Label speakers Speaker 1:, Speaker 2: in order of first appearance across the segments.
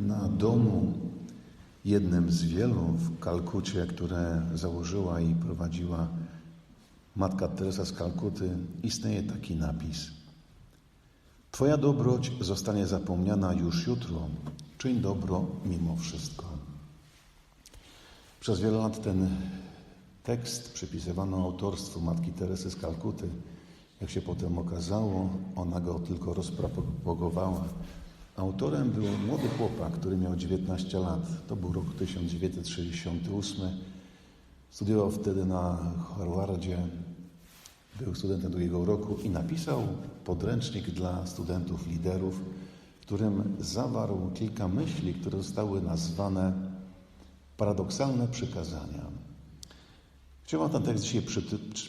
Speaker 1: na domu, jednym z wielu w Kalkucie, które założyła i prowadziła matka Teresa z Kalkuty, istnieje taki napis. Twoja dobroć zostanie zapomniana już jutro. Czyń dobro mimo wszystko. Przez wiele lat ten tekst przypisywano autorstwu matki Teresy z Kalkuty. Jak się potem okazało, ona go tylko rozpropagowała. Autorem był młody chłopak, który miał 19 lat. To był rok 1968. Studiował wtedy na Harvardzie. Był studentem drugiego roku i napisał podręcznik dla studentów liderów, w którym zawarł kilka myśli, które zostały nazwane paradoksalne przykazania. Chciałbym ten tekst dzisiaj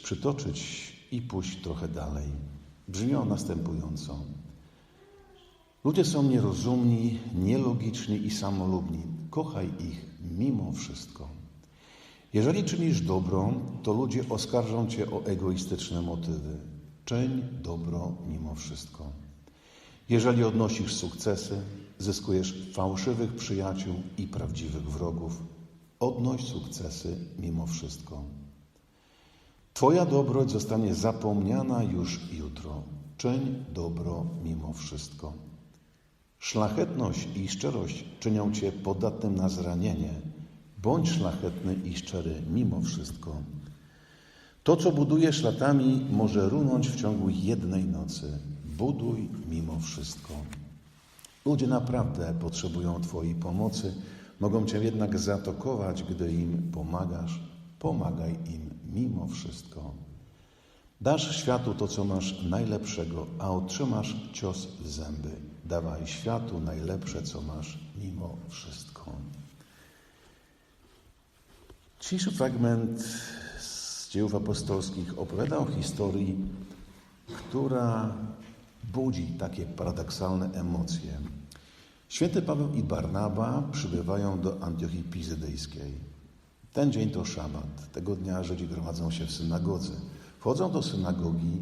Speaker 1: przytoczyć i pójść trochę dalej. Brzmi on następująco. Ludzie są nierozumni, nielogiczni i samolubni. Kochaj ich mimo wszystko. Jeżeli czynisz dobro, to ludzie oskarżą cię o egoistyczne motywy. Czyń dobro mimo wszystko. Jeżeli odnosisz sukcesy, zyskujesz fałszywych przyjaciół i prawdziwych wrogów. Odnoś sukcesy mimo wszystko. Twoja dobroć zostanie zapomniana już jutro. Czyń dobro mimo wszystko. Szlachetność i szczerość czynią cię podatnym na zranienie. Bądź szlachetny i szczery mimo wszystko. To, co budujesz latami, może runąć w ciągu jednej nocy. Buduj mimo wszystko. Ludzie naprawdę potrzebują Twojej pomocy, mogą Cię jednak zaatokować, gdy im pomagasz. Pomagaj im mimo wszystko. Dasz światu to, co masz najlepszego, a otrzymasz cios w zęby. Dawaj światu najlepsze, co masz mimo wszystko. Dzisiejszy fragment z dziejów apostolskich opowiada o historii, która budzi takie paradoksalne emocje. Święty Paweł i Barnaba przybywają do Antiochii Pizydejskiej. Ten dzień to szabat. Tego dnia Żydzi gromadzą się w synagodze. Wchodzą do synagogi,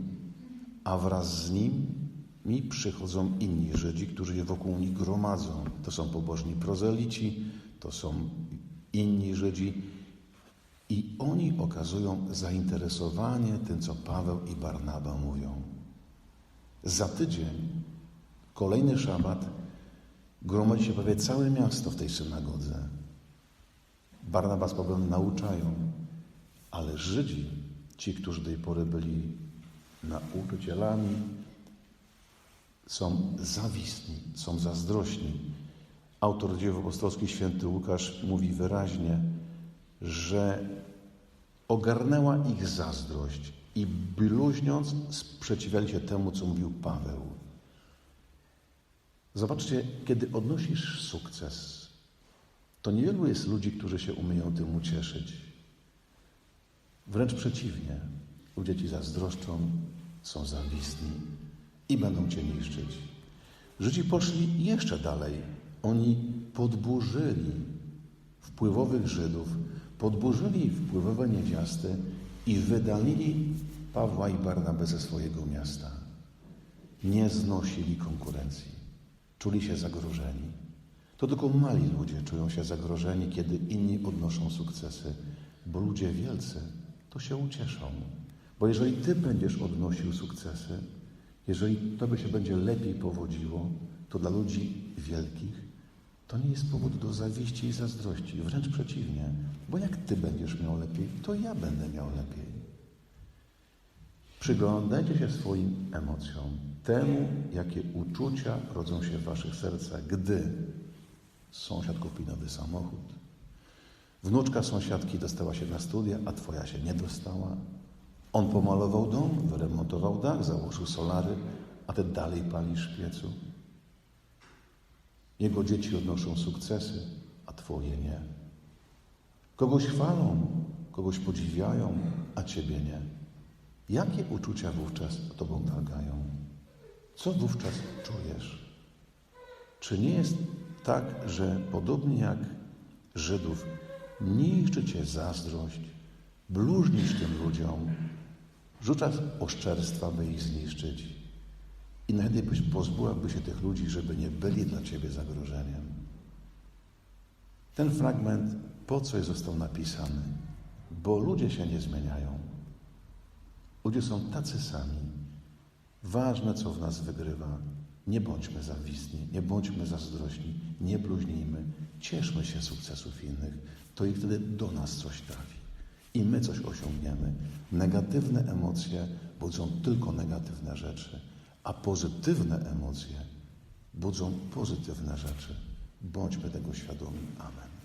Speaker 1: a wraz z nimi przychodzą inni Żydzi, którzy je wokół nich gromadzą. To są pobożni prozelici, to są inni Żydzi. I oni okazują zainteresowanie tym, co Paweł i Barnaba mówią. Za tydzień, kolejny szabat, gromadzi się prawie całe miasto w tej synagodze. Barnaba z Pawłem nauczają, ale Żydzi, ci, którzy do tej pory byli nauczycielami, są zawistni, są zazdrośni. Autor dziejów apostolskich, święty Łukasz, mówi wyraźnie, że ogarnęła ich zazdrość i bluźniąc sprzeciwiali się temu, co mówił Paweł. Zobaczcie, kiedy odnosisz sukces, to niewielu jest ludzi, którzy się umieją tym ucieszyć. Wręcz przeciwnie, ludzie ci zazdroszczą, są zawistni i będą cię niszczyć. Żydzi poszli jeszcze dalej. Oni podburzyli wpływowych Żydów, podburzyli wpływowe niewiasty i wydalili Pawła i Barnabę ze swojego miasta. Nie znosili konkurencji. Czuli się zagrożeni. To tylko mali ludzie czują się zagrożeni, kiedy inni odnoszą sukcesy, bo ludzie wielcy to się ucieszą. Bo jeżeli Ty będziesz odnosił sukcesy, jeżeli Tobie się będzie lepiej powodziło, to dla ludzi wielkich to nie jest powód do zawiści i zazdrości. Wręcz przeciwnie, bo jak Ty będziesz miał lepiej, to ja będę miał lepiej. Przyglądajcie się swoim emocjom, temu, jakie uczucia rodzą się w Waszych sercach, gdy sąsiad kupi nowy samochód, wnuczka sąsiadki dostała się na studia, a Twoja się nie dostała, on pomalował dom, wyremontował dach, założył solary, a Ty dalej palisz w piecu. Jego dzieci odnoszą sukcesy, a Twoje nie. Kogoś chwalą, kogoś podziwiają, a Ciebie nie. Jakie uczucia wówczas Tobą targają? Co wówczas czujesz? Czy nie jest tak, że podobnie jak Żydów niszczy Cię zazdrość, bluźnisz tym ludziom, rzucasz oszczerstwa, by ich zniszczyć? I najlepiej byś pozbyłaby się tych ludzi, żeby nie byli dla Ciebie zagrożeniem. Ten fragment po coś został napisany? Bo ludzie się nie zmieniają. Ludzie są tacy sami. Ważne, co w nas wygrywa. Nie bądźmy zawistni, nie bądźmy zazdrośni, nie bluźnijmy. Cieszmy się sukcesów innych. To i wtedy do nas coś trafi. I my coś osiągniemy. Negatywne emocje budzą tylko negatywne rzeczy, a pozytywne emocje budzą pozytywne rzeczy. Bądźmy tego świadomi. Amen.